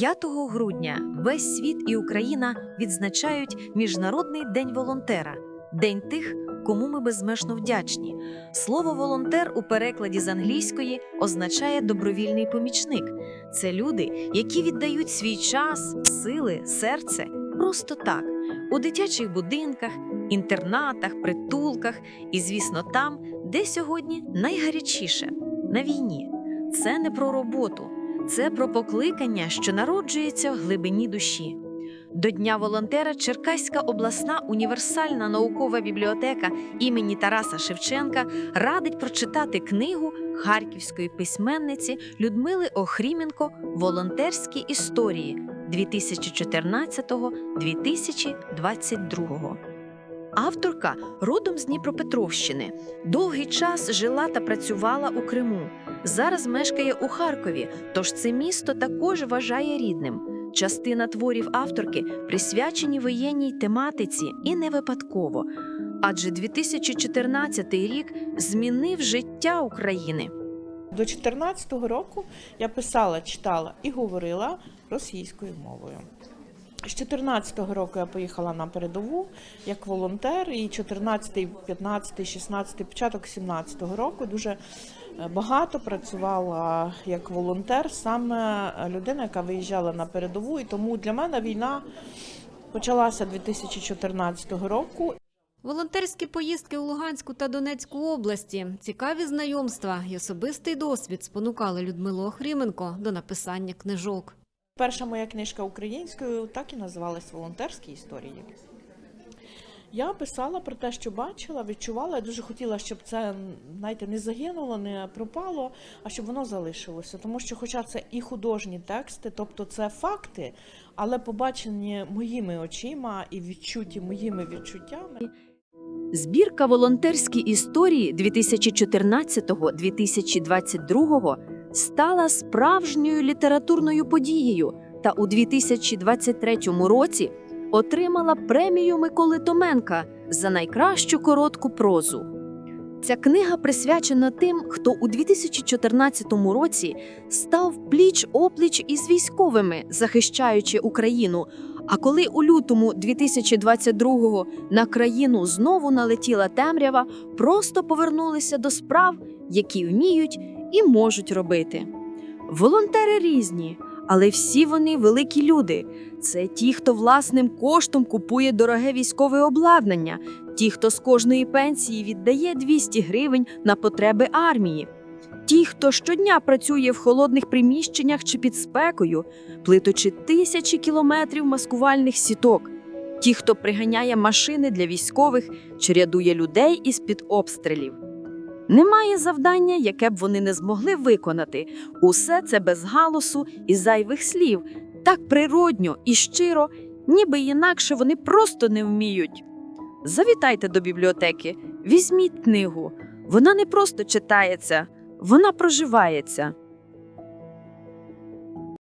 5 грудня весь світ і Україна відзначають Міжнародний день волонтера, день тих, кому ми безмежно вдячні. Слово волонтер у перекладі з англійської означає добровільний помічник. Це люди, які віддають свій час, сили, серце просто так у дитячих будинках, інтернатах, притулках і, звісно, там, де сьогодні найгарячіше на війні. Це не про роботу, це про покликання, що народжується в глибині душі. До Дня волонтера Черкаська обласна універсальна наукова бібліотека імені Тараса Шевченка радить прочитати книгу харківської письменниці Людмили Охріменко Волонтерські історії 2014-2022. Авторка родом з Дніпропетровщини. Довгий час жила та працювала у Криму. Зараз мешкає у Харкові, тож це місто також вважає рідним. Частина творів авторки присвячені воєнній тематиці і не випадково. Адже 2014 рік змінив життя України. До 2014 року я писала, читала і говорила російською мовою. З 2014 року я поїхала на передову як волонтер, і 14, 15, 16, початок 17 року дуже е, багато працювала як волонтер, саме людина, яка виїжджала на передову. І тому для мене війна почалася 2014 року. Волонтерські поїздки у Луганську та Донецьку області, цікаві знайомства і особистий досвід спонукали Людмилу Охріменко до написання книжок. Перша моя книжка українською так і називалась Волонтерські історії. Я писала про те, що бачила, відчувала. Я дуже хотіла, щоб це знаєте, не загинуло, не пропало, а щоб воно залишилося. Тому що, хоча це і художні тексти, тобто це факти, але побачені моїми очима і відчуті моїми відчуттями. Збірка волонтерські історії 2014-2022 стала справжньою літературною подією та у 2023 році отримала премію Миколи Томенка за найкращу коротку прозу. Ця книга присвячена тим, хто у 2014 році став пліч опліч із військовими, захищаючи Україну. А коли у лютому 2022-го на країну знову налетіла темрява, просто повернулися до справ, які вміють і можуть робити. Волонтери різні, але всі вони великі люди. Це ті, хто власним коштом купує дороге військове обладнання, ті, хто з кожної пенсії віддає 200 гривень на потреби армії. Ті, хто щодня працює в холодних приміщеннях чи під спекою, плиточи тисячі кілометрів маскувальних сіток, ті, хто приганяє машини для військових чи рядує людей із під обстрілів. Немає завдання, яке б вони не змогли виконати. Усе це без галосу і зайвих слів, так природньо і щиро, ніби інакше вони просто не вміють. Завітайте до бібліотеки, візьміть книгу. Вона не просто читається, вона проживається.